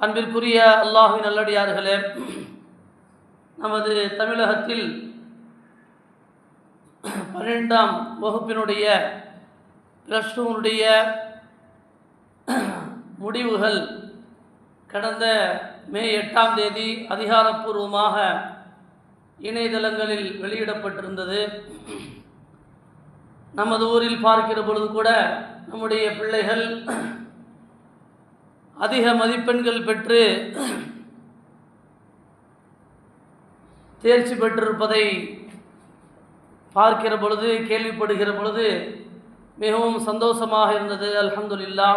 அன்பிற்குரிய அல்லாஹின் நல்லடியார்களே நமது தமிழகத்தில் பன்னெண்டாம் வகுப்பினுடைய ப்ளஸ் டூனுடைய முடிவுகள் கடந்த மே எட்டாம் தேதி அதிகாரப்பூர்வமாக இணையதளங்களில் வெளியிடப்பட்டிருந்தது. நமது ஊரில் பார்க்கிற பொழுது கூட நம்முடைய பிள்ளைகள் அதிக மதிப்பெண்கள் பெற்று தேர்ச்சி பெற்றிருப்பதை பார்க்கிற பொழுது கேள்விப்படுகிற பொழுது மிகவும் சந்தோஷமாக இருந்தது. அல்ஹம்துல்லா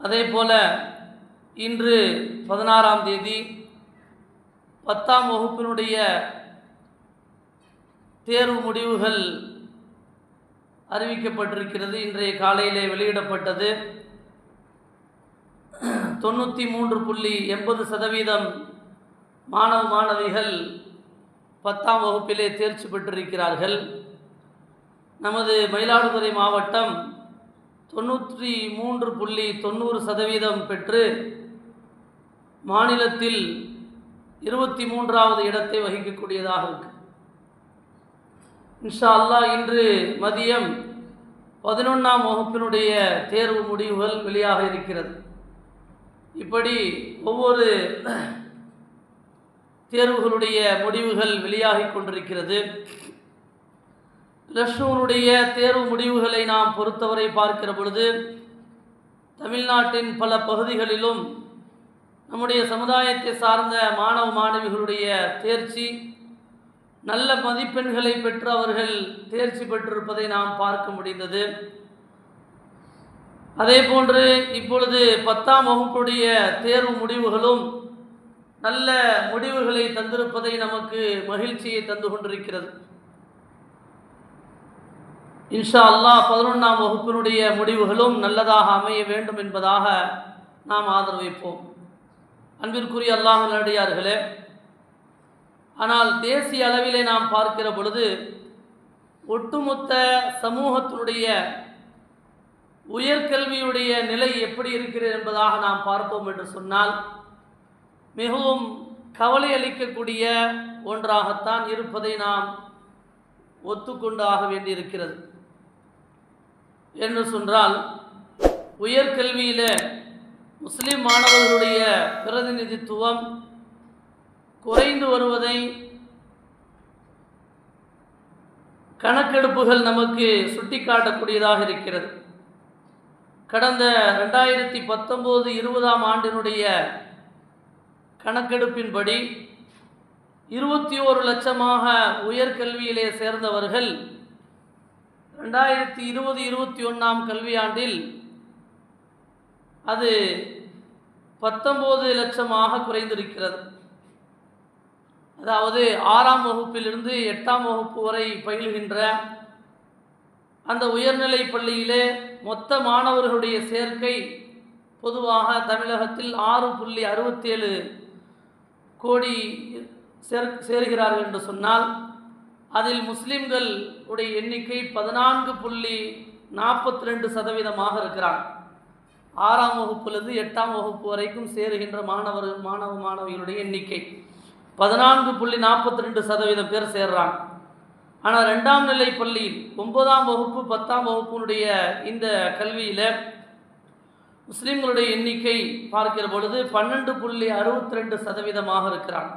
அதே போல இன்று பதினாறாம் தேதி பத்தாம் வகுப்பினுடைய தேர்வு முடிவுகள் அறிவிக்கப்பட்டிருக்கிறது. இன்றைய காலையிலே வெளியிடப்பட்டது. தொண்ணூற்றி மூன்று புள்ளி எண்பது சதவீதம் மாணவ மாணவிகள் பத்தாம் வகுப்பிலே தேர்ச்சி பெற்றிருக்கிறார்கள். நமது மயிலாடுதுறை மாவட்டம் தொண்ணூற்றி மூன்று புள்ளி தொண்ணூறு சதவீதம் பெற்று மாநிலத்தில் இருபத்தி மூன்றாவது இடத்தை வகிக்கக்கூடியதாக இருக்கு. இன்ஷா அல்லாஹ் இன்று மதியம் பதினொன்றாம் வகுப்பினுடைய தேர்வு முடிவுகள் வெளியாக இருக்கிறது. இப்படி ஒவ்வொரு தேர்வுகளுடைய முடிவுகள் வெளியாகி கொண்டிருக்கிறது. லஷ்னூனுடைய தேர்வு முடிவுகளை நாம் பொறுத்தவரை பார்க்கிற பொழுது தமிழ்நாட்டின் பல பகுதிகளிலும் நம்முடைய சமுதாயத்தை சார்ந்த மாணவ மாணவிகளுடைய தேர்ச்சி நல்ல மதிப்பெண்களை பெற்று அவர்கள் தேர்ச்சி பெற்றிருப்பதை நாம் பார்க்க முடிந்தது. அதே போன்று இப்பொழுது பத்தாம் வகுப்புடைய தேர்வு முடிவுகளும் நல்ல முடிவுகளை தந்திருப்பதை நமக்கு மகிழ்ச்சியை தந்து கொண்டிருக்கிறது. இன்ஷா அல்லாஹ் பதினொன்றாம் வகுப்பினுடைய முடிவுகளும் நல்லதாக அமைய வேண்டும் என்பதாக நாம் ஆதரவைப்போம். அன்பிற்குரிய அல்லாஹ் நல்லடியார்களே ஆனால் தேசிய அளவிலே நாம் பார்க்கிற பொழுது ஒட்டுமொத்த சமூகத்தினுடைய உயர்கல்வியுடைய நிலை எப்படி இருக்கிறது என்பதாக நாம் பார்ப்போம் என்று சொன்னால் மிகவும் கவலை அளிக்கக்கூடிய ஒன்றாகத்தான் இருப்பதை நாம் ஒத்துக்கொண்டு ஆக வேண்டியிருக்கிறது. என்று சொன்னால் உயர்கல்வியில் முஸ்லிம் மாணவர்களுடைய பிரதிநிதித்துவம் குறைந்து வருவதை கணக்கெடுப்புகள் நமக்கு சுட்டிக்காட்டக்கூடியதாக இருக்கிறது. கடந்த ரெண்டாயிரத்தி பத்தொம்போது இருபதாம் ஆண்டினுடைய கணக்கெடுப்பின்படி இருபத்தி ஓரு லட்சமாக உயர்கல்வியிலே சேர்ந்தவர்கள் ரெண்டாயிரத்தி இருபது இருபத்தி ஒன்றாம் கல்வியாண்டில் அது பத்தொம்போது லட்சமாக குறைந்திருக்கிறது. அதாவது ஆறாம் வகுப்பிலிருந்து எட்டாம் வகுப்பு வரை பயில்கின்ற அந்த உயர்நிலை பள்ளியிலே மொத்த மாணவர்களுடைய சேர்க்கை பொதுவாக தமிழகத்தில் ஆறு புள்ளி அறுபத்தேழு கோடி சேர் சேர்கிறார்கள் என்று சொன்னால் அதில் முஸ்லிம்கள் உடைய எண்ணிக்கை பதினான்கு புள்ளி நாற்பத்தி ரெண்டு சதவீதமாக இருக்கிறான் ஆறாம் வகுப்பிலிருந்து எட்டாம் வகுப்பு வரைக்கும் சேருகின்ற மாணவர் மாணவ மாணவிகளுடைய எண்ணிக்கை பதினான்கு புள்ளி நாற்பத்தி ரெண்டு சதவீதம் பேர் சேர்றாங்க. ஆனால் ரெண்டாம் நிலை பள்ளியில் ஒன்பதாம் வகுப்பு பத்தாம் வகுப்பினுடைய இந்த கல்வியில் முஸ்லீம்களுடைய எண்ணிக்கை பார்க்கிற பொழுது பன்னெண்டு புள்ளி அறுபத்தி ரெண்டு சதவீதமாக இருக்கிறான்.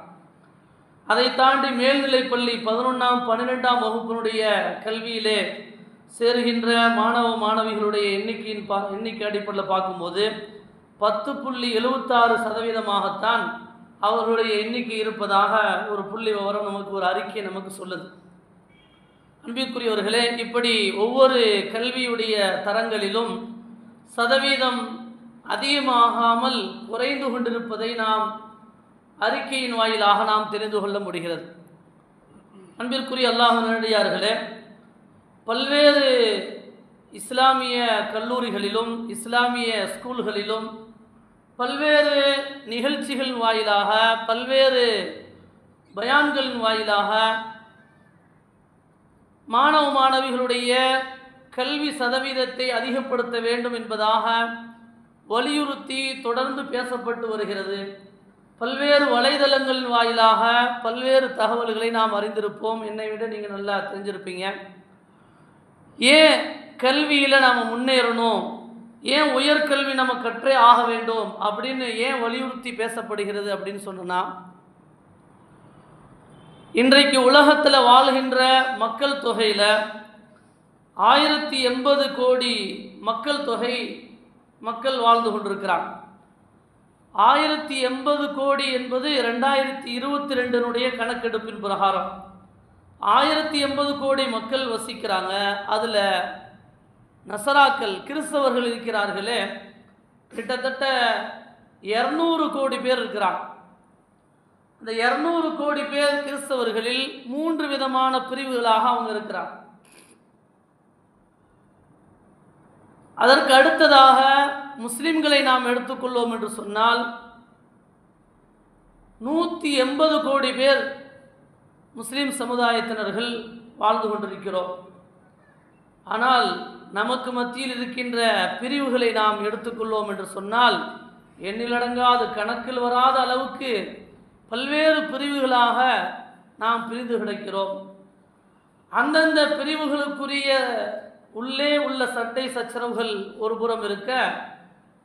அதை தாண்டி மேல்நிலைப்பள்ளி பதினொன்றாம் பன்னிரெண்டாம் வகுப்பினுடைய கல்வியிலே சேருகின்ற மாணவ மாணவிகளுடைய எண்ணிக்கையின் பா எண்ணிக்கை அடிப்படையில் பார்க்கும்போது பத்து புள்ளி எழுபத்தாறு சதவீதமாகத்தான் அவர்களுடைய எண்ணிக்கை இருப்பதாக ஒரு புள்ளி விவரம் நமக்கு ஒரு அறிக்கை நமக்கு சொல்லுது. அன்பிற்குரியவர்களே இப்படி ஒவ்வொரு கல்வியுடைய தரங்களிலும் சதவீதம் அதிகமாகாமல் குறைந்து கொண்டிருப்பதை நாம் அறிக்கையின் வாயிலாக நாம் தெரிந்து கொள்ள முடிகிறது. அன்பிற்குரிய அல்லாஹ் பல்வேறு இஸ்லாமிய கல்லூரிகளிலும் இஸ்லாமிய ஸ்கூல்களிலும் பல்வேறு நிகழ்ச்சிகள் வாயிலாக பல்வேறு பயான்களின் வாயிலாக மாணவ மாணவிகளுடைய கல்வி சதவீதத்தை அதிகப்படுத்த வேண்டும் என்பதாக வலியுறுத்தி தொடர்ந்து பேசப்பட்டு வருகிறது. பல்வேறு வலைதளங்கள் வாயிலாக பல்வேறு தகவல்களை நாம் அறிந்திருப்போம். என்னை விட நீங்கள் நல்லா தெரிஞ்சிருப்பீங்க. ஏன் கல்வியில் நாம் முன்னேறணும்? ஏன் உயர்கல்வி நம்ம கற்றே ஆக வேண்டும்? அப்படின்னு ஏன் வலியுறுத்தி பேசப்படுகிறது அப்படின்னு சொன்னால் இன்றைக்கு உலகத்தில் வாழ்கின்ற மக்கள் தொகையில் ஆயிரத்தி எண்பது கோடி மக்கள் தொகை மக்கள் வாழ்ந்து கொண்டிருக்கிறாங்க. ஆயிரத்தி எண்பது கோடி என்பது ரெண்டாயிரத்தி இருபத்தி ரெண்டினுடைய கணக்கெடுப்பின் பிரகாரம். ஆயிரத்தி எண்பது கோடி மக்கள் வசிக்கிறாங்க. அதில் நசராக்கள் கிறிஸ்தவர்கள் இருக்கிறார்களே. கிட்டத்தட்ட இரநூறு கோடி பேர் இருக்கிறாங்க. இந்த இரநூறு கோடி பேர் கிறிஸ்தவர்களில் மூன்று விதமான பிரிவுகளாக அவங்க இருக்கிறாங்க. அதற்கு அடுத்ததாக முஸ்லிம்களை நாம் எடுத்துக்கொள்வோம் என்று சொன்னால் நூற்றி எண்பது கோடி பேர் முஸ்லீம் சமுதாயத்தினர்கள் வாழ்ந்து கொண்டிருக்கிறோம். ஆனால் நமக்கு மத்தியில் இருக்கின்ற பிரிவுகளை நாம் எடுத்துக்கொள்வோம் என்று சொன்னால் எண்ணிலடங்காது கணக்கில் வராத அளவுக்கு பல்வேறு பிரிவுகளாக நாம் பிரிந்து கிடக்கிறோம். அந்தந்த பிரிவுகளுக்குரிய உள்ளே உள்ள சட்டை சச்சரவுகள் ஒரு புறம் இருக்க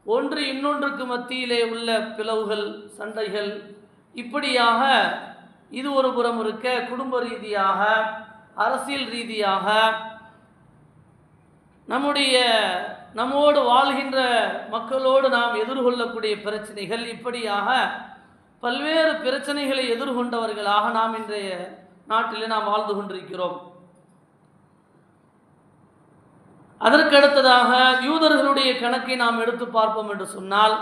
ஒன்று இன்னொன்றுக்கு மத்தியிலே உள்ள பிளவுகள் சண்டைகள் இப்படியாக இது ஒரு புறம் இருக்க குடும்ப ரீதியாக அரசியல் ரீதியாக நம்முடைய நம்மோடு வாழ்கின்ற மக்களோடு நாம் எதிர்கொள்ளக்கூடிய பிரச்சனைகள் இப்படியாக பல்வேறு பிரச்சனைகளை எதிர்கொண்டவர்களாக நாம் இன்றைய நாட்டிலே நாம் வாழ்ந்து கொண்டிருக்கிறோம். அதற்கடுத்ததாக யூதர்களுடைய கணக்கை நாம் எடுத்து பார்ப்போம் என்று சொன்னால்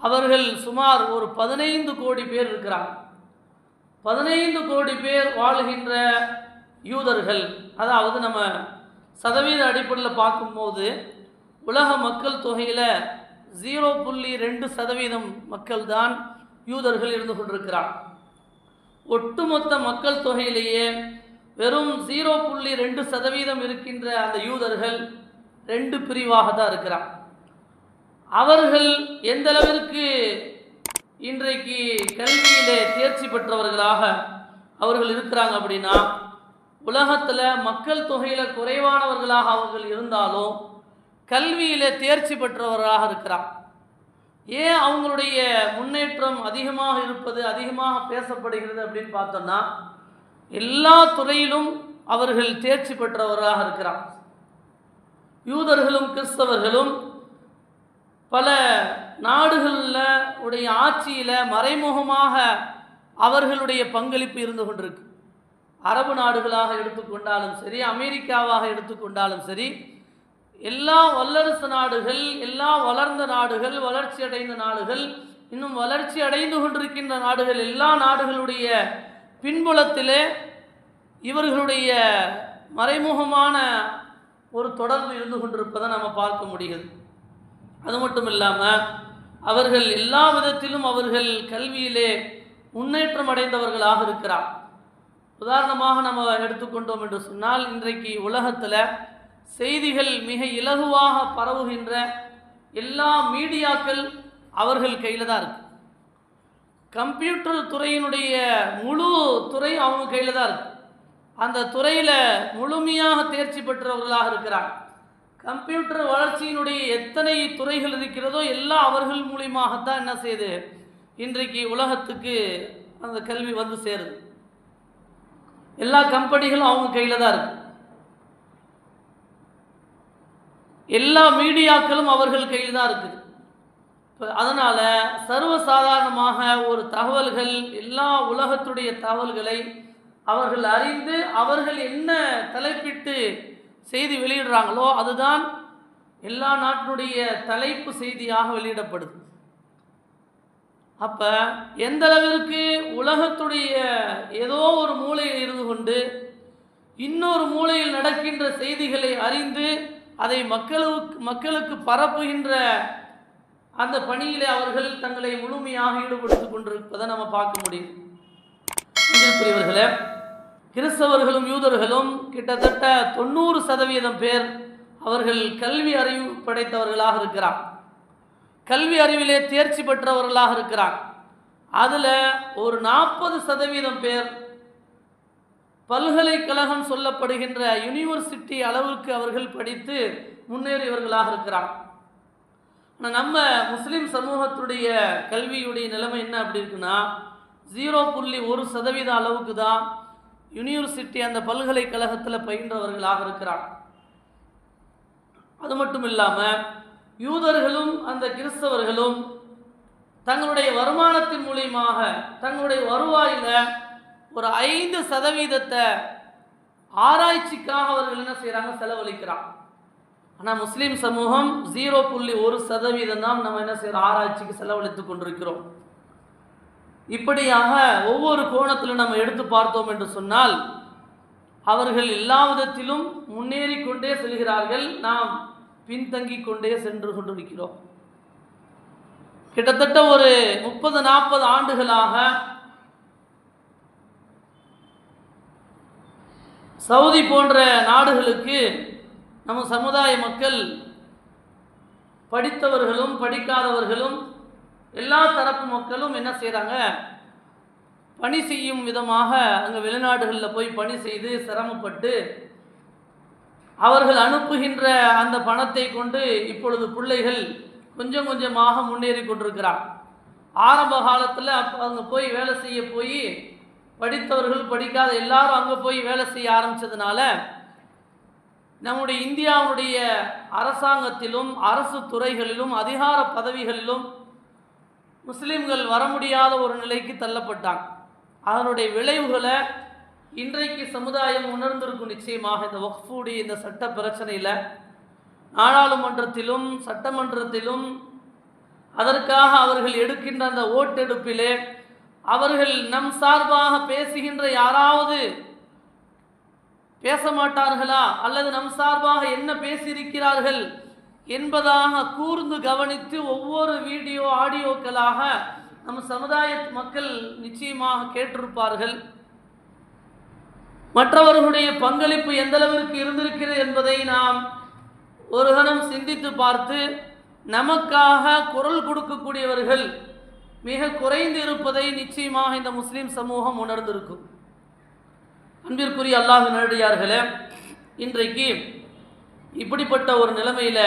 அவர்கள் சுமார் ஒரு பதினைந்து கோடி பேர் இருக்கிறாங்க. பதினைந்து கோடி பேர் வாழுகின்ற யூதர்கள் அதாவது நம்ம சதவீத அடிப்படையில் பார்க்கும்போது உலக மக்கள் தொகையில் ஜீரோ புள்ளி ரெண்டு சதவீதம் மக்கள் தான் யூதர்கள் இருந்து கொண்டிருக்கிறார். ஒட்டுமொத்த மக்கள் தொகையிலேயே வெறும் ஜீரோ புள்ளி ரெண்டு சதவீதம் இருக்கின்ற அந்த யூதர்கள் ரெண்டு பிரிவாக தான் இருக்கிறார். அவர்கள் எந்த அளவிற்கு இன்றைக்கு கல்வியிலே தேர்ச்சி பெற்றவர்களாக அவர்கள் இருக்கிறாங்க அப்படின்னா உலகத்தில் மக்கள் தொகையில் குறைவானவர்களாக அவர்கள் இருந்தாலும் கல்வியிலே தேர்ச்சி பெற்றவர்களாக இருக்கிறார். ஏன் அவங்களுடைய முன்னேற்றம் அதிகமாக இருப்பது அதிகமாக பேசப்படுகிறது அப்படின்னு பார்த்தோம்னா எல்லா துறையிலும் அவர்கள் தேர்ச்சி பெற்றவராக இருக்கிறார். யூதர்களும் கிறிஸ்தவர்களும் பல நாடுகளில் உடைய ஆட்சியில் மறைமுகமாக அவர்களுடைய பங்களிப்பு இருந்து கொண்டிருக்கு. அரபு நாடுகளாக எடுத்துக்கொண்டாலும் சரி அமெரிக்காவாக எடுத்துக்கொண்டாலும் சரி எல்லா வல்லரசு நாடுகள் எல்லா வளர்ந்த நாடுகள் வளர்ச்சி அடைந்த நாடுகள் இன்னும் வளர்ச்சி அடைந்து கொண்டிருக்கின்ற நாடுகள் எல்லா நாடுகளுடைய பின்புலத்திலே இவர்களுடைய மறைமுகமான ஒரு தொடர்பு இருந்து கொண்டிருப்பதை நம்ம பார்க்க முடிகிறது. அது மட்டும் இல்லாமல் அவர்கள் எல்லா விதத்திலும் அவர்கள் கல்வியிலே முன்னேற்றம் அடைந்தவர்களாக இருக்கிறார். உதாரணமாக நம்ம எடுத்துக்கொண்டோம் என்று சொன்னால் இன்றைக்கு உலகத்தில் செய்திகள் மிக இலகுவாக பரவுகின்ற எல்லா மீடியாக்கள் அவர்கள் கையில் தான் இருக்குது கம்ப்யூட்டர் துறையினுடைய முழு துறை அவங்க கையில் தான் இருக்கு. அந்த துறையில் முழுமையாக தேர்ச்சி பெற்றவர்களாக இருக்கிறார் கம்ப்யூட்டர் வளர்ச்சியினுடைய எத்தனை துறைகள் இருக்கிறதோ எல்லாம் அவர்கள் மூலியமாகத்தான் என்ன செய்யுது? இன்றைக்கு உலகத்துக்கு அந்த கல்வி வந்து சேருது. எல்லா கம்பெனிகளும் அவங்க கையில் தான் இருக்குது எல்லா மீடியாக்களும் அவர்கள் கையில் தான் இருக்குது. இப்போ அதனால் சர்வசாதாரணமாக ஒரு தகவல்கள் எல்லா உலகத்துடைய தகவல்களை அவர்கள் அறிந்து அவர்கள் என்ன தலைப்பிட்டு செய்தி வெளியிடுறாங்களோ அதுதான் எல்லா நாட்டினுடைய தலைப்பு செய்தியாக வெளியிடப்படுது. அப்போ எந்த அளவிற்கு உலகத்துடைய ஏதோ ஒரு மூலையில் இருந்து கொண்டு இன்னொரு மூலையில் நடக்கின்ற செய்திகளை அறிந்து அதை மக்களுக்கு மக்களுக்கு பரப்புகின்ற அந்த பணியிலே அவர்கள் தங்களை முழுமையாக ஈடுபடுத்திக் கொண்டிருப்பதை நம்ம பார்க்க முடியும். பிரியவர்களே கிறிஸ்தவர்களும் யூதர்களும் கிட்டத்தட்ட தொண்ணூறு சதவீதம் பேர் அவர்கள் கல்வி அறிவு படைத்தவர்களாக இருக்கிறார். கல்வி அறிவிலே தேர்ச்சி பெற்றவர்களாக இருக்கிறார். அதில் ஒரு நாற்பது சதவீதம் பேர் பல்கலைக்கழகம் சொல்லப்படுகின்ற யூனிவர்சிட்டி அளவுக்கு அவர்கள் படித்து முன்னேறியவர்களாக இருக்கிறாங்க. ஆனால் நம்ம முஸ்லீம் சமூகத்துடைய கல்வியுடைய நிலைமை என்ன அப்படி இருக்குன்னா ஜீரோ புள்ளி ஒரு சதவீத அளவுக்கு தான் யூனிவர்சிட்டி அந்த பல்கலைக்கழகத்தில் பயின்றவர்களாக இருக்கிறாங்க. அது மட்டும் இல்லாமல் யூதர்களும் அந்த கிறிஸ்தவர்களும் தங்களுடைய வருமானத்தின் மூலியமாக தங்களுடைய வருவாயில் ஒரு ஐந்து சதவீதத்தை ஆராய்ச்சிக்காக அவர்கள் என்ன செய்கிறாங்க செலவழிக்கிறாங்க. ஆனால் முஸ்லீம் சமூகம் ஜீரோ புள்ளி ஒரு சதவீதம் தான் நம்ம என்ன செய்கிறோம் ஆராய்ச்சிக்கு செலவழித்து கொண்டிருக்கிறோம். இப்படியாக ஒவ்வொரு கோணத்திலும் நம்ம எடுத்து பார்த்தோம் என்று சொன்னால் அவர்கள் எல்லா விதத்திலும் முன்னேறி கொண்டே செல்கிறார்கள். நாம் பின்தங்கி கொண்டே சென்று கொண்டிருக்கிறோம். கிட்டத்தட்ட ஒரு முப்பது நாற்பது ஆண்டுகளாக சவுதி போன்ற நாடுகளுக்கு நம்ம சமுதாய மக்கள் படித்தவர்களும் படிக்காதவர்களும் எல்லா தரப்பு மக்களும் என்ன செய்கிறாங்க பணி செய்யும் விதமாக அங்கே வெளிநாடுகளில் போய் பணி செய்து சிரமப்பட்டு அவர்கள் அனுப்புகின்ற அந்த பணத்தை கொண்டு இப்பொழுது பிள்ளைகள் கொஞ்சம் கொஞ்சமாக முன்னேறி கொண்டிருக்கிறார் ஆரம்ப காலத்தில் அப்போ அங்கே போய் வேலை செய்ய போய் படித்தவர்கள் படிக்காத எல்லாரும் அங்கே போய் வேலை செய்ய ஆரம்பித்ததுனால நம்முடைய இந்தியாவுடைய அரசாங்கத்திலும் அரசு துறைகளிலும் அதிகார பதவிகளிலும் முஸ்லீம்கள் வர முடியாத ஒரு நிலைக்கு தள்ளப்பட்டாங்க. அதனுடைய விளைவுகளை இன்றைக்கு சமுதாயம் உணர்ந்திருக்கும் நிச்சயமாக இந்த வக்ஃபுடைய இந்த சட்ட பிரச்சனையில் நாடாளுமன்றத்திலும் சட்டமன்றத்திலும் அதற்காக அவர்கள் எடுக்கின்ற அந்த ஓட்டெடுப்பிலே அவர்கள் நம் சார்பாக பேசுகின்ற யாராவது பேச மாட்டார்களா அல்லது நம் சார்பாக என்ன பேசியிருக்கிறார்கள் என்பதாக கூர்ந்து கவனித்து ஒவ்வொரு வீடியோ ஆடியோக்களாக நம் சமுதாய மக்கள் நிச்சயமாக கேட்டிருப்பார்கள். மற்றவர்களுடைய பங்களிப்பு எந்த அளவிற்கு இருந்திருக்கிறது என்பதை நாம் ஒரு கணம் சிந்தித்து பார்த்து நமக்காக குரல் கொடுக்கக்கூடியவர்கள் மிக குறைந்து இருப்பதை நிச்சயமாக இந்த முஸ்லீம் சமூகம் உணர்ந்திருக்கும். அன்பிற்குரிய அல்லாஹ் நேரடியார்களே இன்றைக்கு இப்படிப்பட்ட ஒரு நிலைமையில்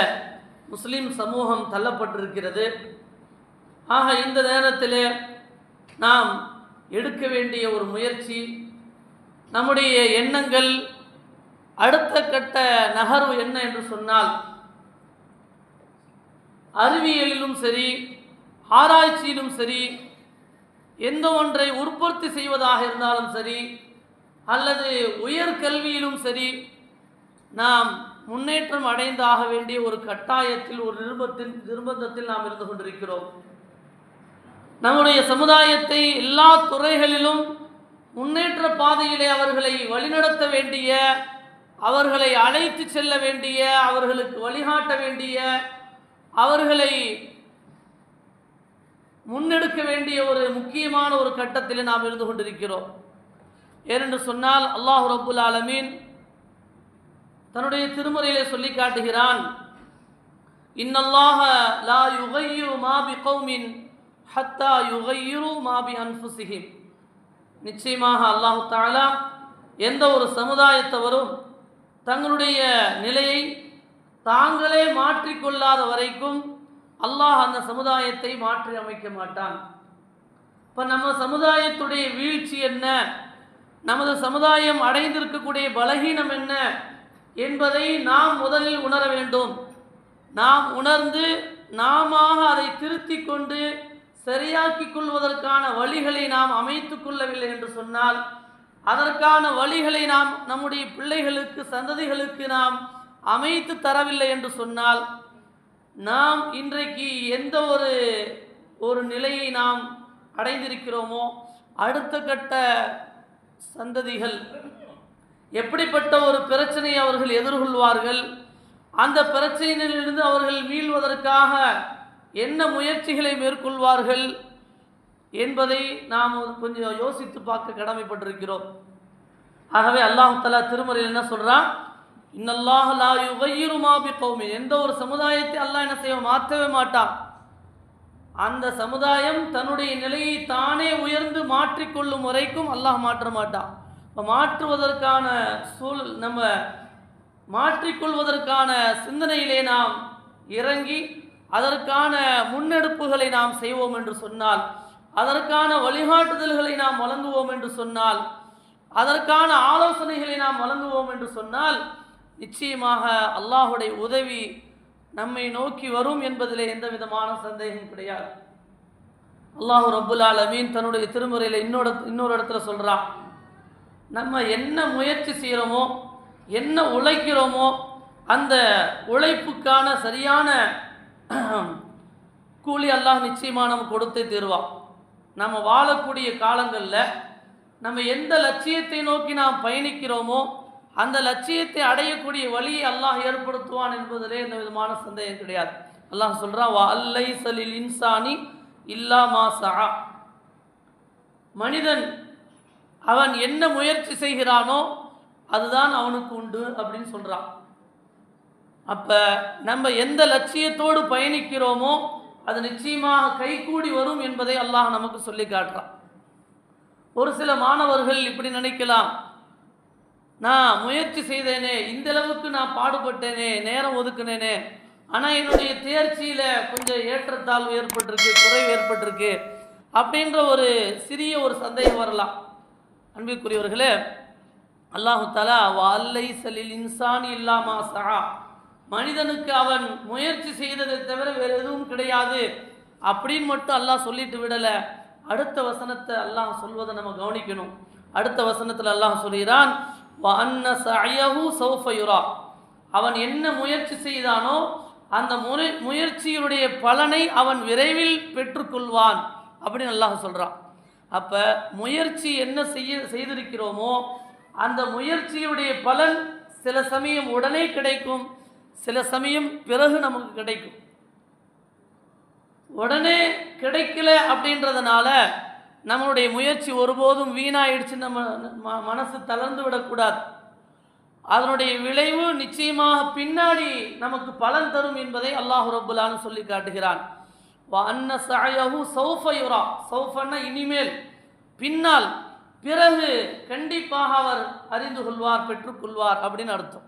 முஸ்லீம் சமூகம் தள்ளப்பட்டிருக்கிறது. ஆக இந்த நேரத்தில் நாம் எடுக்க வேண்டிய ஒரு முயற்சி நம்முடைய எண்ணங்கள் அடுத்த கட்ட நகர்வு என்ன என்று சொன்னால் அறிவியலிலும் சரி ஆராய்ச்சியிலும் சரி எந்த ஒன்றை உற்பத்தி செய்வதாக இருந்தாலும் சரி அல்லது உயர்கல்வியிலும் சரி நாம் முன்னேற்றம் அடைந்தாக வேண்டிய ஒரு கட்டாயத்தில் ஒரு நிருபத்தின் நிர்பந்தத்தில் நாம் இருந்து கொண்டிருக்கிறோம். நம்முடைய சமுதாயத்தை எல்லா துறைகளிலும் முன்னேற்ற பாதையிலே அவர்களை வழிநடத்த வேண்டிய அவர்களை அழைத்து செல்ல வேண்டிய அவர்களுக்கு வழிகாட்ட வேண்டிய அவர்களை முன்னெடுக்க வேண்டிய ஒரு முக்கியமான ஒரு கட்டத்தில் நாம் இருந்து கொண்டிருக்கிறோம். ஏனென்று சொன்னால் அல்லாஹு ரபுல் ஆலமீன் தன்னுடைய திருமுறையிலே சொல்லி காட்டுகிறான் இன்னல்லாஹ லா யுகையிரு மாபி கௌமின் ஹத்தா யுகையிரு மாபி நிச்சயமாக அல்லாஹு தாலா எந்த ஒரு சமுதாயத்தவரும் தங்களுடைய நிலையை தாங்களே மாற்றிக்கொள்ளாத வரைக்கும் அல்லாஹ் அந்த சமுதாயத்தை மாற்றி அமைக்க மாட்டான். இப்போ நம்ம சமுதாயத்துடைய வீழ்ச்சி என்ன? நமது சமுதாயம் அடைந்திருக்கக்கூடிய பலகீனம் என்ன? என்பதை நாம் முதலில் உணர வேண்டும். நாம் உணர்ந்து நாம அதை திருத்திக் கொண்டு சரியாக்கிக் கொள்வதற்கான வழிகளை நாம் அமைத்து கொள்ளவில்லை என்று சொன்னால் அதற்கான வழிகளை நாம் நம்முடைய பிள்ளைகளுக்கு சந்ததிகளுக்கு நாம் அமைத்து தரவில்லை என்று சொன்னால் நாம் இன்றைக்கு எந்த ஒரு ஒரு நிலையை நாம் அடைந்திருக்கிறோமோ அடுத்த கட்ட சந்ததிகள் எப்படிப்பட்ட ஒரு பிரச்சனையை அவர்கள் எதிர்கொள்வார்கள் அந்த பிரச்சனையிலிருந்து அவர்கள் மீள்வதற்காக என்ன முயற்சிகளை மேற்கொள்வார்கள் என்பதை நாம் கொஞ்சம் யோசித்து பார்க்க கடமைப்பட்டிருக்கிறோம். ஆகவே அல்லாஹ் தலா திருமறையில் என்ன சொல்கிறான் இன்னல்லாஹ் லா யுகையிருமா பி கௌமி எந்த ஒரு சமுதாயத்தை அல்லாஹ் என்ன செய்ய மாற்றவே மாட்டான் அந்த சமுதாயம் தன்னுடைய நிலையை தானே உயர்ந்து மாற்றிக்கொள்ளும் வரைக்கும் அல்லாஹ் மாற்ற மாட்டான் இப்போ மாற்றுவதற்கான சூழ் நம்ம மாற்றிக்கொள்வதற்கான சிந்தனையிலே நாம் இறங்கி அதற்கான முன்னெடுப்புகளை நாம் செய்வோம் என்று சொன்னால் அதற்கான வழிகாட்டுதல்களை நாம் வழங்குவோம் என்று சொன்னால் அதற்கான ஆலோசனைகளை நாம் வழங்குவோம் என்று சொன்னால் நிச்சயமாக அல்லாஹுடைய உதவி நம்மை நோக்கி வரும் என்பதிலே எந்த விதமான சந்தேகம் கிடையாது. அல்லாஹு ரபுல் அலமீன் தன்னுடைய திருமுறையில் இன்னொரு இன்னொரு இடத்துல சொல்கிறான் நம்ம என்ன முயற்சி செய்கிறோமோ என்ன உழைக்கிறோமோ அந்த உழைப்புக்கான சரியான கூலி அல்லாஹ் நிச்சயமாக நம்ம கொடுத்தே தருவான். நம்ம வாழக்கூடிய காலங்களில் நம்ம எந்த லட்சியத்தை நோக்கி நாம் பயணிக்கிறோமோ அந்த லட்சியத்தை அடையக்கூடிய வழியை அல்லாஹ் ஏற்படுத்துவான் என்பதிலே எந்த விதமான சந்தேகம் கிடையாது. அல்லாஹ் சொல்கிறான் வா அல்லை சலில் இன்சானி இல்லா மாசா மனிதன் அவன் என்ன முயற்சி செய்கிறானோ அதுதான் அவனுக்கு உண்டு அப்படின்னு சொல்கிறான் அப்போ நம்ம எந்த லட்சியத்தோடு பயணிக்கிறோமோ அது நிச்சயமாக கைகூடி வரும் என்பதை அல்லாஹ் நமக்கு சொல்லி காட்டுறான். ஒரு சில மாணவர்கள் இப்படி நினைக்கலாம் நான் முயற்சி செய்தேனே இந்த அளவுக்கு நான் பாடுபட்டேனே நேரம் ஒதுக்குனேனே. ஆனால் என்னுடைய தேர்ச்சியில் கொஞ்சம் ஏற்றத்தாழ்வு ஏற்பட்டிருக்கு குறைவு ஏற்பட்டிருக்கு அப்படின்ற ஒரு சிறிய ஒரு சந்தேகம் வரலாம். அன்பிற்குரியவர்களே அல்லாஹு தலா வல்லை சலில் இன்சான் இல்லாமா சஹா மனிதனுக்கு அவன் முயற்சி செய்ததை தவிர வேறு எதுவும் கிடையாது அப்படின்னு மட்டும் அல்லாஹ் சொல்லிட்டு விடலை. அடுத்த வசனத்தை அல்லாஹ் சொல்வதை நம்ம கவனிக்கணும். அடுத்த வசனத்தில் அல்லாஹ் சொல்கிறான் அன்ன சயஹு சௌஃபயுரா அவன் என்ன முயற்சி செய்தானோ அந்த முறை முயற்சியுடைய பலனை அவன் விரைவில் பெற்றுக்கொள்வான் அப்படின்னு அல்லாஹ் சொல்கிறான் அப்போ முயற்சி என்ன செய்ய செய்திருக்கிறோமோ அந்த முயற்சியுடைய பலன் சில சமயம் உடனே கிடைக்கும் சில சமயம் பிறகு நமக்கு கிடைக்கும். உடனே கிடைக்கல அப்படின்றதுனால நம்மளுடைய முயற்சி ஒருபோதும் வீணாயிடுச்சு நம்ம ம- மனசு தளர்ந்து விடக்கூடாது. அதனுடைய விளைவு நிச்சயமாக பின்னாடி நமக்கு பலன் தரும் என்பதை அல்லாஹு ரபுல்லான்னு சொல்லி காட்டுகிறான். அன்ன சாயஹு சௌஃபயுரா சௌஃபன்னா இனிமேல் பின்னால் பிறகு கண்டிப்பாக அவர் அறிந்து கொள்வார் பெற்றுக்கொள்வார் அப்படின்னு அர்த்தம்.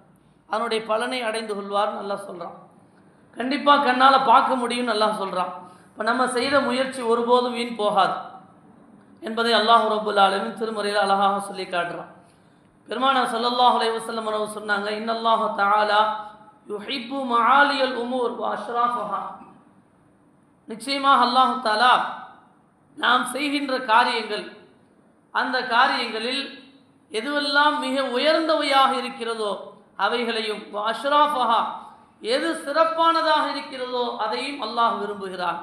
அதனுடைய பலனை அடைந்து கொள்வார்னு நல்லா சொல்கிறான் கண்டிப்பாக கண்ணால் பார்க்க முடியும்னு நல்லா சொல்கிறான் இப்போ நம்ம செய்த முயற்சி ஒருபோதும் வீண் போகாது. என்பதை அல்லாஹ் ரபுல் ஆலமின் திருமுறையில் அழகாக சொல்லி காட்டுறான். பெருமானா ஸல்லல்லாஹு அலைஹி வஸல்லம் சொன்னாங்க இன்னல்லாஹ தாலா யுஹிப்பு மாலியல் உமூர் அஷ்ராஃபஹா. நிச்சயமாக அல்லாஹு தாலா நாம் செய்கின்ற காரியங்கள் அந்த காரியங்களில் எதுவெல்லாம் மிக உயர்ந்தவையாக இருக்கிறதோ அவைகளையும் அஷ்ராஃபஹா எது சிறப்பானதாக இருக்கிறதோ அதையும் அல்லாஹ் விரும்புகிறான்.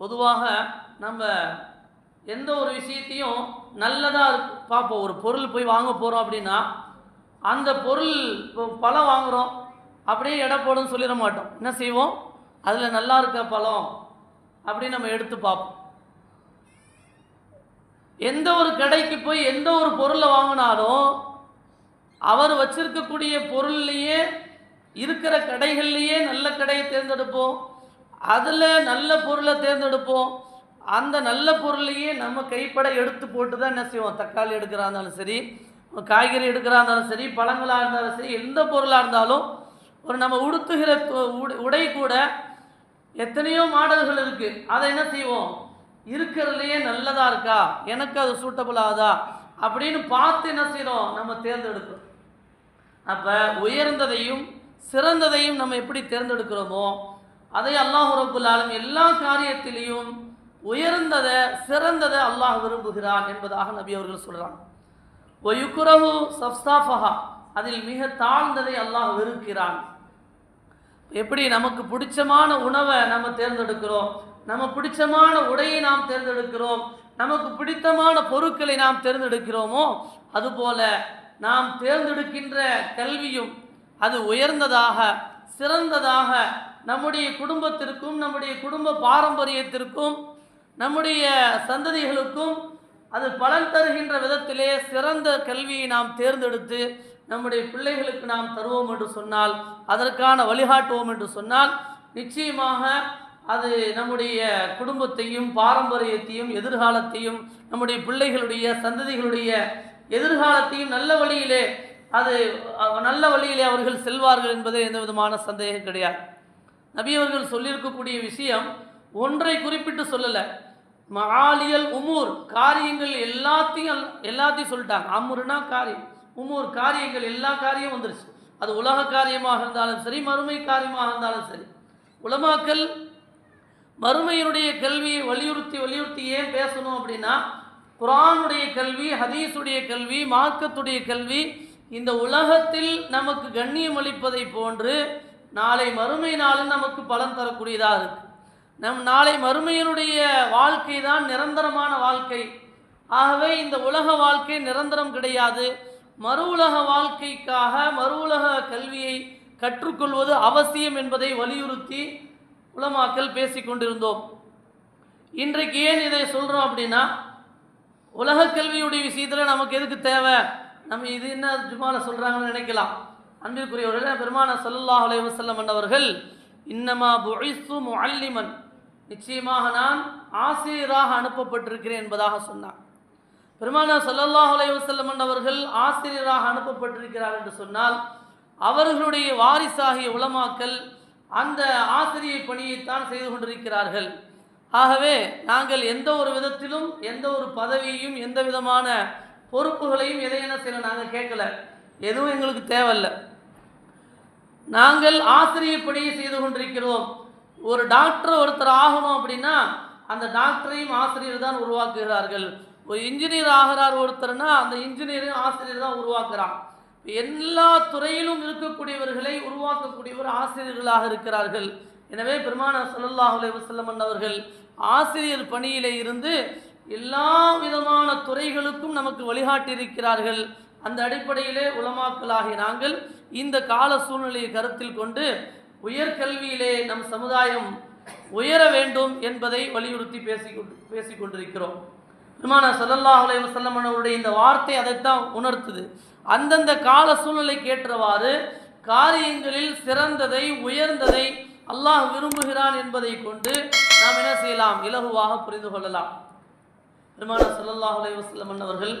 பொதுவாக நம்ம எந்த ஒரு விஷயத்தையும் நல்லதாக பார்ப்போம் ஒரு பொருள் போய் வாங்க போகிறோம் அப்படின்னா அந்த பொருள் இப்போ பழம் வாங்குகிறோம் அப்படியே எடை போடுன்னு சொல்லிட மாட்டோம். என்ன செய்வோம்? அதில் நல்லா இருக்க பழம் அப்படின்னு நம்ம எடுத்து பார்ப்போம் எந்த ஒரு கடைக்கு போய் எந்த ஒரு பொருளை வாங்கினாலும் அவர் வச்சிருக்கக்கூடிய பொருள்லையே இருக்கிற கடைகள்லையே நல்ல கடையை தேர்ந்தெடுப்போம். அதில் நல்ல பொருளை தேர்ந்தெடுப்போம். அந்த நல்ல பொருளையே நம்ம கைப்பட எடுத்து போட்டு தான் என்ன செய்வோம்? தக்காளி எடுக்கிறா இருந்தாலும் சரி காய்கறி எடுக்கிறா இருந்தாலும் சரி பழங்களாக இருந்தாலும் சரி எந்த பொருளாக இருந்தாலும் ஒரு நம்ம உடுத்துகிற உடை- உடை கூட எத்தனையோ மாடல்கள் இருக்குது அதை என்ன செய்வோம்? இருக்கிறதுலையே நல்லதாக இருக்கா? எனக்கு அது சூட்டபுள் ஆகுதா? அப்படின்னு பார்த்து என்ன செய்கிறோம் நம்ம தேர்ந்தெடுக்கிறோம். அப்போ உயர்ந்ததையும் சிறந்ததையும் நம்ம எப்படி தேர்ந்தெடுக்கிறோமோ அதை அல்லாஹ் ரபுல்லாலும் எல்லா காரியத்திலையும் உயர்ந்ததை சிறந்ததை அல்லாஹ் விரும்புகிறான் என்பதாக நபி அவர்கள் சொல்கிறான் ஒயுக்குரவு அதில் மிக தாழ்ந்ததை அல்லாஹ் வெறுக்கிறான். எப்படி? நமக்கு பிடிச்சமான உணவை நம்ம தேர்ந்தெடுக்கிறோம். நம்ம பிடிச்சமான உடையை நாம் தேர்ந்தெடுக்கிறோம். நமக்கு பிடித்தமான பொருட்களை நாம் தேர்ந்தெடுக்கிறோமோ அதுபோல நாம் தேர்ந்தெடுக்கின்ற கல்வியும் அது உயர்ந்ததாக சிறந்ததாக நம்முடைய குடும்பத்திற்கும் நம்முடைய குடும்ப பாரம்பரியத்திற்கும் நம்முடைய சந்ததிகளுக்கும் அது பலன் தருகின்ற விதத்திலே சிறந்த கல்வியை நாம் தேர்ந்தெடுத்து நம்முடைய பிள்ளைகளுக்கு நாம் தருவோம் என்று சொன்னால் அதற்கான வழிகாட்டுவோம் என்று சொன்னால் நிச்சயமாக அது நம்முடைய குடும்பத்தையும் பாரம்பரியத்தையும் எதிர்காலத்தையும் நம்முடைய பிள்ளைகளுடைய சந்ததிகளுடைய எதிர்காலத்தையும் நல்ல வழியிலே அது நல்ல வழியிலே அவர்கள் செல்வார்கள் என்பதில் எந்த விதமான சந்தேகம் கிடையாது. நபி அவர்கள் சொல்லியிருக்கக்கூடிய விஷயம் ஒன்றை குறிப்பிட்டு சொல்லலை. மகாலியல் உமூர் காரியங்கள் எல்லாத்தையும் எல்லாத்தையும் சொல்லிட்டாங்க. அம்முருனா காரியம். உமூர் காரியங்கள் எல்லா காரியம் வந்துருச்சு. அது உலக காரியமாக இருந்தாலும் சரி மறுமை காரியமாக இருந்தாலும் சரி. உலமாக்கல் மறுமையினுடைய கல்வியை வலியுறுத்தி வலியுறுத்தி ஏன் பேசணும் அப்படின்னா குரானுடைய கல்வி ஹதீஸுடைய கல்வி மார்க்கத்துடைய கல்வி இந்த உலகத்தில் நமக்கு கண்ணியம் அளிப்பதை போன்று நாளை மறுமை நாளில் நமக்கு பலன் தரக்கூடியதாக இருக்குது நம் நாளை மறுமையினுடைய வாழ்க்கை தான் நிரந்தரமான வாழ்க்கை. ஆகவே இந்த உலக வாழ்க்கை நிரந்தரம் கிடையாது. மறு உலக வாழ்க்கைக்காக மறு உலக கல்வியை கற்றுக்கொள்வது அவசியம் என்பதை வலியுறுத்தி உலமாக்கல் பேசிக் கொண்டிருந்தோம். இன்றைக்கு ஏன் இதை சொல்கிறோம் அப்படின்னா உலக கல்வியுடைய விஷயத்தில் நமக்கு எதுக்கு தேவை? நம்ம இது என்ன ஜுமால சொல்கிறாங்கன்னு நினைக்கலாம். அன்பிற்குரியவர்கள் பெருமான சல்லாஹ் அலைவசல்லம் வஸல்லம் அவர்கள் இன்னமா புஇஸ்து முஅல்லிமன். நிச்சயமாக நான் ஆசிரியராக அனுப்பப்பட்டிருக்கிறேன் என்பதாக சொன்னார். பெருமானா சல்லல்லாஹ் அலைவசல்லமன் அவர்கள் ஆசிரியராக அனுப்பப்பட்டிருக்கிறார் என்று சொன்னால் அவர்களுடைய வாரிசாகிய உளமாக்கல் அந்த ஆசிரிய பணியைத்தான் செய்து கொண்டிருக்கிறார்கள். ஆகவே நாங்கள் எந்த ஒரு விதத்திலும் எந்த ஒரு பதவியையும் எந்த விதமான பொறுப்புகளையும் எதை என்ன செய்யல நாங்கள் கேட்கல. எதுவும் எங்களுக்கு தேவையில்லை. நாங்கள் ஆசிரியர் பணியை செய்து கொண்டிருக்கிறோம். ஒரு டாக்டர் ஒருத்தர் ஆகணும் அப்படின்னா அந்த டாக்டரையும் ஆசிரியர் தான் உருவாக்குகிறார்கள். ஒரு இன்ஜினியர் ஆகிறார் ஒருத்தர்னா அந்த இன்ஜினியரையும் ஆசிரியர் தான் உருவாக்குறான். எல்லா துறையிலும் இருக்கக்கூடியவர்களை உருவாக்கக்கூடியவர் ஆசிரியர்களாக இருக்கிறார்கள். எனவே பெருமான ஸல்லல்லாஹு அலைஹி அவர்கள் ஆசிரியர் பணியிலே இருந்து எல்லா விதமான துறைகளுக்கும் நமக்கு வழிகாட்டியிருக்கிறார்கள். அந்த அடிப்படையிலே உலமாக்களாகிய நாங்கள் இந்த கால சூழ்நிலையை கருத்தில் கொண்டு உயர்கல்வியிலே நம் சமுதாயம் உயர வேண்டும் என்பதை வலியுறுத்தி பேசிக்கொண்டு பேசிக் கொண்டிருக்கிறோம் பெருமான ஸல்லல்லாஹு அலைஹி வஸல்லம் அவருடைய இந்த வார்த்தை அதைத்தான் உணர்த்துது. அந்தந்த கால சூழ்நிலைக்கு ஏற்றவாறு காரியங்களில் சிறந்ததை உயர்ந்ததை அல்லாஹ் விரும்புகிறான் என்பதை கொண்டு நாம் என்ன செய்யலாம்? இலகுவாக புரிந்து கொள்ளலாம். பெருமான ஸல்லல்லாஹு அலைஹி வஸல்லம் அவர்கள்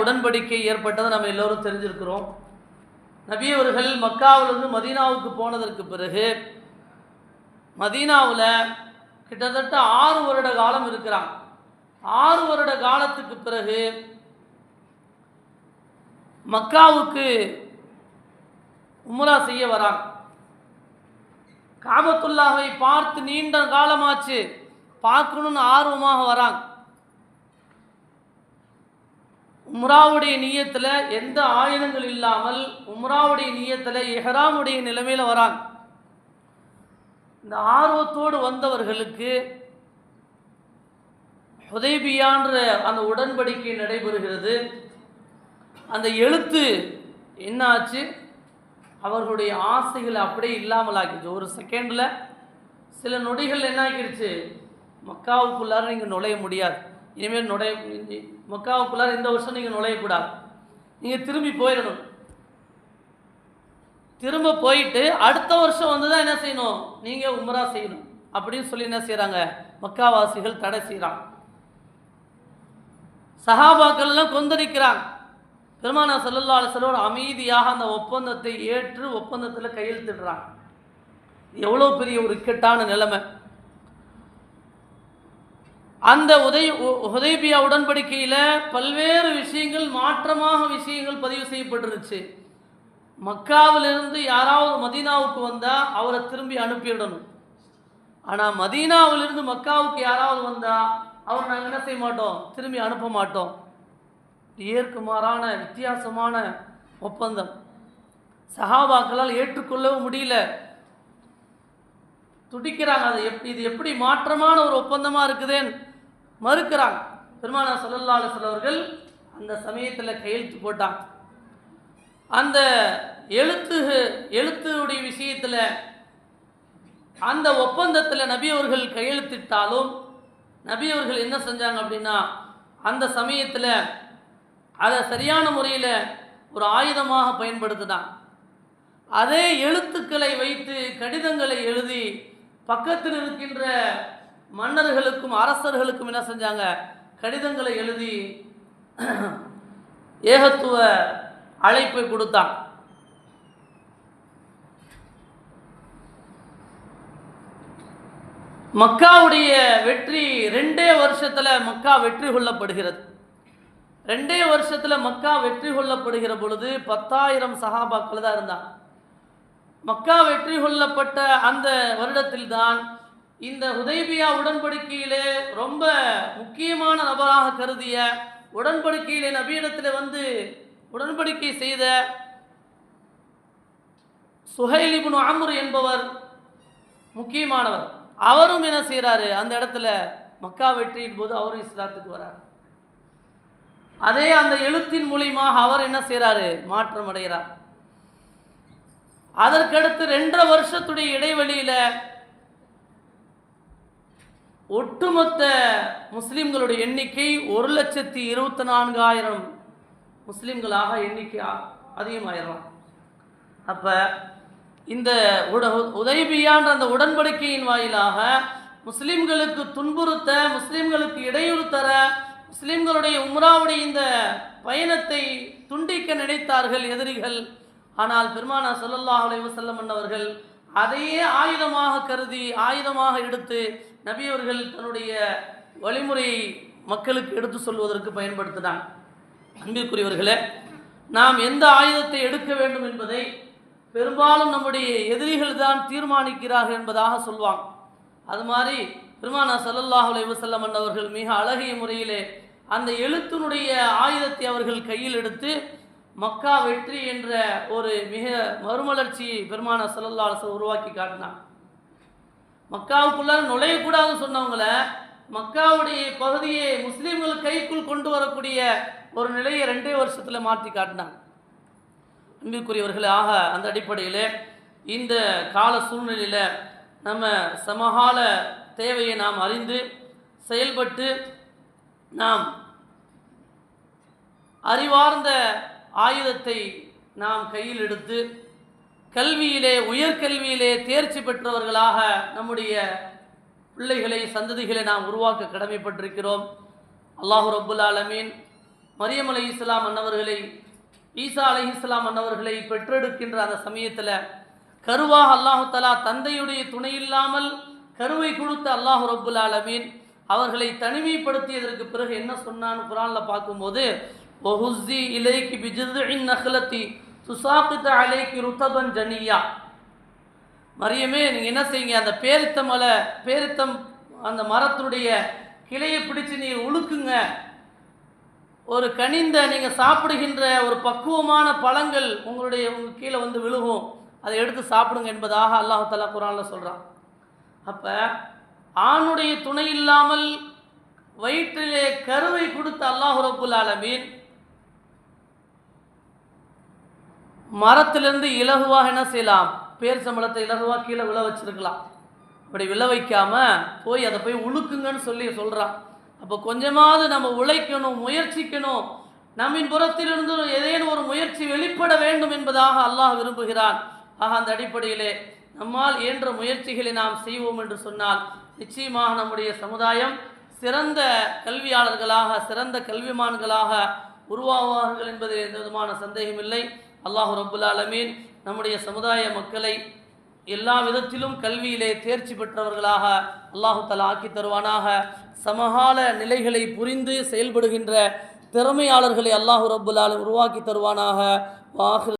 உடன்படிக்கை ஏற்பட்டதை நம்ம எல்லோரும் தெரிஞ்சிருக்கிறோம். நபி அவர்கள் மக்காவிலிருந்து மதீனாவுக்கு போனதற்கு பிறகு மதீனாவில் கிட்டத்தட்ட ஆறு வருட காலம் இருக்கிறாங்க. ஆறு வருட காலத்துக்கு பிறகு மக்காவுக்கு உம்ரா செய்ய வராங்க. காபத்துல்லாவை பார்த்து நீண்ட காலமாச்சு. பார்க்கணுன்னு ஆர்வமாக வராங்க. உம்ராவுடைய நீயத்தில் எந்த ஆயுதங்கள் இல்லாமல் உம்ராவுடைய நீயத்தில் எஹராமுடைய நிலைமையில் வராங்க. இந்த ஆர்வத்தோடு வந்தவர்களுக்கு ஹுதைபியான்ற அந்த உடன்படிக்கை நடைபெறுகிறது. அந்த எழுத்து என்னாச்சு? அவர்களுடைய ஆசைகளை அப்படியே இல்லாமல் ஆக்கிடுச்சு ஒரு செகண்டில் சில நொடிகள் என்ன ஆக்கிடுச்சு மக்காவுக்குள்ளார நீங்கள் நுழைய முடியாது. இனிமேல் நுழைய மக்காவுக்குள்ளார இந்த வருஷம் நீங்கள் நுழையக்கூடாது. நீங்கள் திரும்பி போயிடணும். திரும்ப போயிட்டு அடுத்த வருஷம் வந்து தான் என்ன செய்யணும்? நீங்கள் உமரா செய்யணும். அப்படின்னு சொல்லி என்ன செய்கிறாங்க மக்காவாசிகள் தடை செய்கிறாங்க சஹாபாக்கள்லாம் கொந்தளிக்கிறாங்க. பெருமானா சல்லல்லா அலுவலோட அமைதியாக அந்த ஒப்பந்தத்தை ஏற்று ஒப்பந்தத்தில் கையெழுத்திடுறாங்க. எவ்வளோ பெரிய ஒரு இக்கட்டான நிலைமை. அந்த உதய உ- உடன்படிக்கையில் பல்வேறு விஷயங்கள் மாற்றமாக விஷயங்கள் பதிவு செய்யப்பட்டுருச்சு மக்காவிலிருந்து யாராவது மதீனாவுக்கு வந்தால் அவரை திரும்பி அனுப்பிடணும். ஆனால் மதீனாவிலிருந்து மக்காவுக்கு யாராவது வந்தால் அவர் நாங்கள் என்ன செய்ய மாட்டோம்? திரும்பி அனுப்ப மாட்டோம். ஏற்குமாறான வித்தியாசமான ஒப்பந்தம். சஹாபாக்களால் ஏற்றுக்கொள்ளவும் முடியல. துடிக்கிறாங்க. அது எப் இது எப்படி மாற்றமான ஒரு ஒப்பந்தமாக இருக்குதேன்னு மறுக்கிறாங்க. பெருமானா சல்லல்லா அலுவலி அவர்கள் அந்த சமயத்தில் கையெழுத்து போட்டாங்க. அந்த எழுத்து எழுத்துடைய விஷயத்தில் அந்த ஒப்பந்தத்தில் நபி அவர்கள் கையெழுத்திட்டாலும் நபி அவர்கள் என்ன செஞ்சாங்க அப்படின்னா அந்த சமயத்தில் அதை சரியான முறையில் ஒரு ஆயுதமாக பயன்படுத்தினாங்க. அதே எழுத்துக்களை வைத்து கடிதங்களை எழுதி பக்கத்தில் இருக்கின்ற மன்னர்களுக்கும் அரசர்களுக்கும் என்ன செஞ்சாங்க? கடிதங்களை எழுதி ஏகத்துவ அழைப்பை கொடுத்தான். மக்காவுடைய வெற்றி ரெண்டே வருஷத்துல மக்கா வெற்றி கொள்ளப்படுகிறது. ரெண்டே வருஷத்துல மக்கா வெற்றி கொள்ளப்படுகிற பொழுது பத்தாயிரம் சகாபாக்கள் தான் இருந்தான் மக்கா வெற்றி கொள்ளப்பட்ட அந்த வருடத்தில் தான் இந்த உதைபியா உடன்படிக்கையிலே ரொம்ப முக்கியமான நபராக கருதிய உடன்படிக்கையிலே நபியிடத்தில் வந்து உடன்படிக்கை செய்த சுஹைலிபுன் அம்ரு என்பவர் முக்கியமானவர். அவரும் என்ன செய்கிறாரு அந்த இடத்துல மக்கா வெற்றியின் போது அவரும் இஸ்லாத்துக்கு வரார். அதே அந்த எழுத்தின் மூலியமாக அவர் என்ன செய்கிறாரு மாற்றம் அடைகிறார் அதற்கடுத்து ரெண்டரை வருஷத்துடைய இடைவெளியில ஒட்டுமொத்த முஸ்லிம்களுடைய எண்ணிக்கை ஒரு லட்சத்தி இருபத்தி நான்காயிரம் முஸ்லிம்களாக எண்ணிக்கை அ- அதிகமாயிடலாம் அப்போ இந்த உட உதயபியான்ற அந்த உடன்படிக்கையின் வாயிலாக முஸ்லிம்களுக்கு துன்புறுத்த முஸ்லிம்களுக்கு இடையூறு தர முஸ்லிம்களுடைய உம்ராவுடைய இந்த பயணத்தை துண்டிக்க நினைத்தார்கள் எதிரிகள். ஆனால் பெருமானா சொல்லல்லாஹ் அலைவசல்லம் அவர்கள் அதையே ஆயுதமாக கருதி ஆயுதமாக எடுத்து நபி அவர்கள் தன்னுடைய வழிமுறையை மக்களுக்கு எடுத்து சொல்வதற்கு பயன்படுத்தினான் அன்பிற்குரியவர்களே நாம் எந்த ஆயுதத்தை எடுக்க வேண்டும் என்பதை பெரும்பாலும் நம்முடைய எதிரிகள் தான் தீர்மானிக்கிறார்கள் என்பதாக சொல்வாங்க. அது மாதிரி பெருமானா ஸல்லல்லாஹு அலைவசல்லம் வஸல்லம் அன்னவர்கள் மிக அழகிய முறையிலே அந்த எழுத்தினுடைய ஆயுதத்தை அவர்கள் கையில் எடுத்து மக்கா வெற்றி என்ற ஒரு மிக மறுமலர்ச்சியை பெருமானா ஸல்லல்லாஹு உருவாக்கி காட்டினான் மக்காவுக்குள்ளார நுழையக்கூடாதுன்னு சொன்னவங்கள மக்காவுடைய பகுதியை முஸ்லீம்கள் கைக்குள் கொண்டு வரக்கூடிய ஒரு நிலையை ரெண்டே வருஷத்தில் மாற்றி காட்டினாங்க. அன்பிற்குரியவர்களே ஆக அந்த அடிப்படையில் இந்த கால சூழ்நிலையில் நம்ம சமகால தேவையை நாம் அறிந்து செயல்பட்டு நாம் அறிவார்ந்த ஆயுதத்தை நாம் கையில் எடுத்து கல்வியிலே உயர்கல்வியிலே தேர்ச்சி பெற்றவர்களாக நம்முடைய பிள்ளைகளை சந்ததிகளை நாம் உருவாக்க கடமைப்பட்டிருக்கிறோம். அல்லாஹு ரபுல் ஆலமீன் மரியம் அலி இஸ்லாம் அன்னவர்களை ஈசா அலி இஸ்லாம் அன்னவர்களை பெற்றெடுக்கின்ற அந்த சமயத்தில் கருவாக அல்லாஹு தலா தந்தையுடைய துணை இல்லாமல் கருவை கொடுத்த அல்லாஹு ரபுல் ஆலமீன் அவர்களை தனிமைப்படுத்தியதற்கு பிறகு என்ன சொன்னான்னு குரானில் பார்க்கும்போது ஒஹுஸி இலைக்கு பிஜின் நகலத்தி சுசாக்கித்த அலைக்கு ருத்தபன் ஜனியா. மரியமே நீங்கள் என்ன செய்யுங்க? அந்த பேரித்த மலை பேரித்தம் அந்த மரத்துடைய கிளையை பிடிச்சு நீர் உழுக்குங்க. ஒரு கனிந்த நீங்கள் சாப்பிடுகின்ற ஒரு பக்குவமான பழங்கள் உங்களுடைய உங்கள் கீழே வந்து விழுகும். அதை எடுத்து சாப்பிடுங்க என்பதாக அல்லாஹ் குரானில் சொல்கிறான் அப்போ ஆணுடைய துணை இல்லாமல் வயிற்றிலே கருவை கொடுத்த அல்லாஹு ரபுல் ஆலமீன் மரத்திலிருந்து இலகுவாக என்ன செய்யலாம்? பேர் சம்பளத்தை இலகுவாக கீழே விழ வச்சிருக்கலாம். அப்படி விழ வைக்காம போய் அதை போய் உழுக்குங்கன்னு சொல்லி சொல்கிறான் அப்போ கொஞ்சமாவது நம்ம உழைக்கணும் முயற்சிக்கணும். நம்மின் புறத்திலிருந்து ஏதேனும் ஒரு முயற்சி வெளிப்பட வேண்டும் என்பதாக அல்லாஹ் விரும்புகிறான். ஆக அந்த அடிப்படையிலே நம்மால் இயன்ற முயற்சிகளை நாம் செய்வோம் என்று சொன்னால் நிச்சயமாக நம்முடைய சமுதாயம் சிறந்த கல்வியாளர்களாக சிறந்த கல்விமான்களாக உருவாவார்கள் என்பதில் எந்த விதமான சந்தேகமில்லை. அல்லாஹு ரபுல் ஆலமீன் நம்முடைய சமுதாய மக்களை எல்லா விதத்திலும் கல்வியிலே தேர்ச்சி பெற்றவர்களாக அல்லாஹு தலா ஆக்கி தருவானாக. சமகால நிலைகளை புரிந்து செயல்படுகின்ற திறமையாளர்களை அல்லாஹு ரபுல்லாலும் உருவாக்கி தருவானாக.